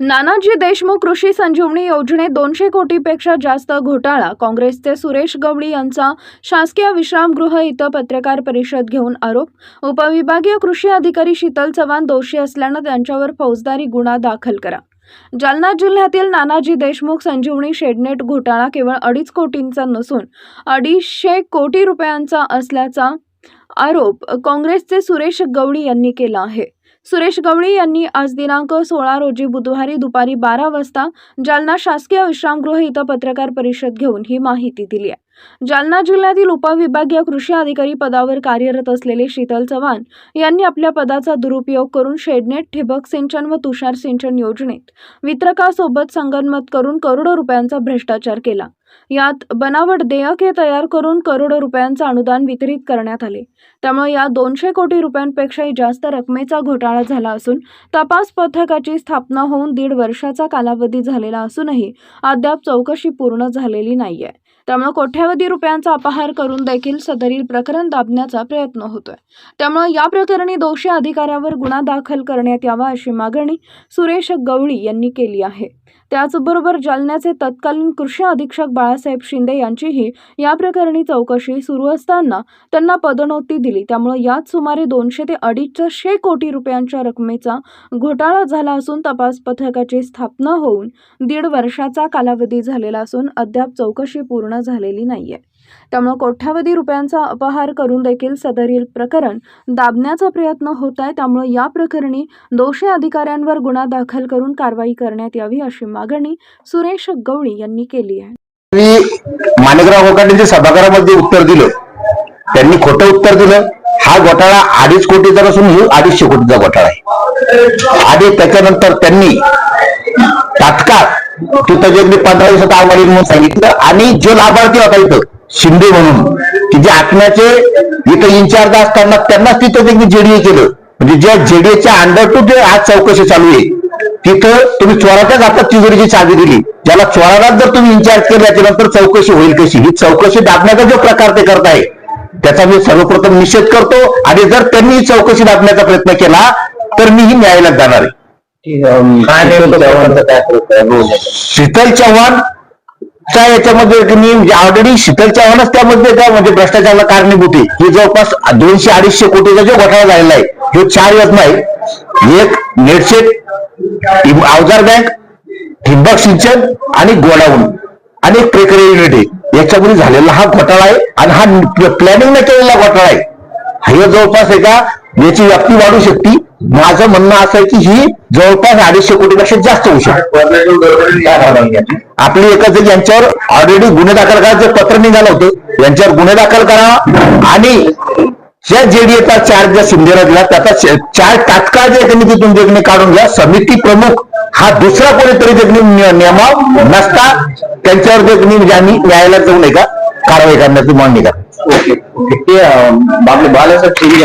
नानाजी देशमुख कृषी संजीवनी योजनेत दोनशे कोटीपेक्षा जास्त घोटाळा. काँग्रेसचे सुरेश गवळी यांचा शासकीय विश्रामगृह इथं पत्रकार परिषद घेऊन आरोप. उपविभागीय कृषी अधिकारी शीतल चव्हाण दोषी असल्यानं त्यांच्यावर फौजदारी गुन्हा दाखल करा. जालना जिल्ह्यातील नानाजी देशमुख संजीवनी शेडनेट घोटाळा केवळ अडीच कोटींचा नसून अडीचशे कोटी रुपयांचा असल्याचा आरोप काँग्रेसचे सुरेश गवळी यांनी केला आहे. सुरेश गवळी यांनी आज दिनांक सोळा रोजी बुधवारी दुपारी बारा वाजता जालना शासकीय विश्रामगृह इथं पत्रकार परिषद घेऊन ही माहिती दिली आहे. जालना जिल्ह्यातील उपविभागीय कृषी अधिकारी पदावर कार्यरत असलेले शीतल चव्हाण यांनी आपल्या पदाचा दुरुपयोग करून शेडनेट ठिबक सिंचन व तुषार सिंचन योजनेत वितरकासोबत संगनमत करून करोडो रुपयांचा भ्रष्टाचार केला. यात बनावट देयके तयार करून करोडो रुपयांचं अनुदान वितरित करण्यात आले. त्यामुळे या दोनशे कोटी रुपयांपेक्षाही जास्त रकमेचा घोटाळा झाला असून तपास पथकाची स्थापना होऊन दीड वर्षाचा कालावधी झालेला असूनही अद्याप चौकशी पूर्ण झालेली नाहीये. त्यामुळे कोट्यावधी रुपयांचा अपहार करून देखील सदरील प्रकरण दाबण्याचा प्रयत्न होतोय. त्यामुळे या प्रकरणी दोषी अधिकाऱ्यावर गुन्हा दाखल करण्यात यावा अशी मागणी सुरेश गवळी यांनी केली आहे. त्याचबरोबर जालन्याचे तत्कालीन कृषी अधीक्षक बाळासाहेब शिंदे यांचीही या प्रकरणी चौकशी सुरू असताना त्यांना पदोन्नती दिली. त्यामुळे यात सुमारे दोनशे ते अडीचशे कोटी रुपयांच्या रकमेचा घोटाळा झाला असून तपास पथकाची स्थापना होऊन दीड वर्षाचा कालावधी झालेला असून अद्याप चौकशी पूर्ण झालेली नाहीये. त्यामुळे कोट्यावधी रुपयांचा अपहार करून देखील सदरील प्रकरण दाबण्याचा प्रयत्न होत आहे त्यामुळे या प्रकरणी दोषी अधिकाऱ्यांवर गुन्हा दाखल करून कारवाई करण्यात यावी अशी मागणी सुरेश गवळी यांनी केली आहे. मी माणिकराव कोकाटेंच्या सभागृहामध्ये उत्तर दिलं. त्यांनी खोटं उत्तर दिलं. हा घोटाळा अडीच कोटीचा असून ही अडीचशे कोटीचा घोटाळा आहे. आणि त्याच्यानंतर त्यांनी तात्काळ तिथं जे मी पंधरा दिवसात आघाडी म्हणून सांगितलं. आणि जो लाभार्थी होता इथं शिंदे म्हणून की जे आत्म्याचे इथं इन्चार्ज असताना त्यांनाच तिथं त्यांनी जेडीए केलं. म्हणजे ज्या जेडीएच्या अंडर टू जे आज चौकशी चालू आहे तिथं तुम्ही चोराच्याच हातात तिजोरीची चावी दिली. ज्याला चोरालाच जर तुम्ही इन्चार्ज केलं त्याच्यानंतर चौकशी होईल कशी? ही चौकशी दाबण्याचा जो प्रकार ते करताय त्याचा मी सर्वप्रथम निषेध करतो. आणि जर त्यांनी चौकशी दाबण्याचा प्रयत्न केला तर मी ही न्यायालयात जाणार आहे. शीतल चव्हाण. च्या याच्यामध्ये मी ऑलरेडी शीतल चव्हाणच त्यामध्ये त्या म्हणजे भ्रष्टाचाराला कारणीभूत आहे. ही जवळपास दोनशे अडीचशे कोटीचा जो घोटाळा झालेला आहे जो चार योजना आहे एक नेटसेट अवजार बँक ठिबक सिंचन आणि गोडाऊन. आणि एक प्रक्रिया युनिट आहे. याच्यामध्ये झालेला हा घोटाळा आहे आणि हा प्लॅनिंग न केलेला घोटाळा आहे. हे जवळपास एका याची व्याप्ती वाढू शकते. माझं म्हणणं असं आहे की ही जवळपास अडीचशे कोटीपेक्षा जास्त होऊ शकते. आपली एकच यांच्यावर ऑलरेडी गुन्हे दाखल करा जे पत्र निघालं होतं यांच्यावर गुन्हे दाखल करा आणि ज्या जेडीएचा चार्ज ज्या शिंदेला दिला त्याचा चार्ज तात्काळ जे त्यांनी तिथून देखणे काढून घ्या समिती प्रमुख हा दुसरा कोणीतरी देखणे नियमाव नसता त्यांच्यावर देखणे म्हणजे आम्ही न्यायालयात जाऊ नये का कारवाई करण्याची मागणी करा ओके ओके ते अं, आपले ठीक आहे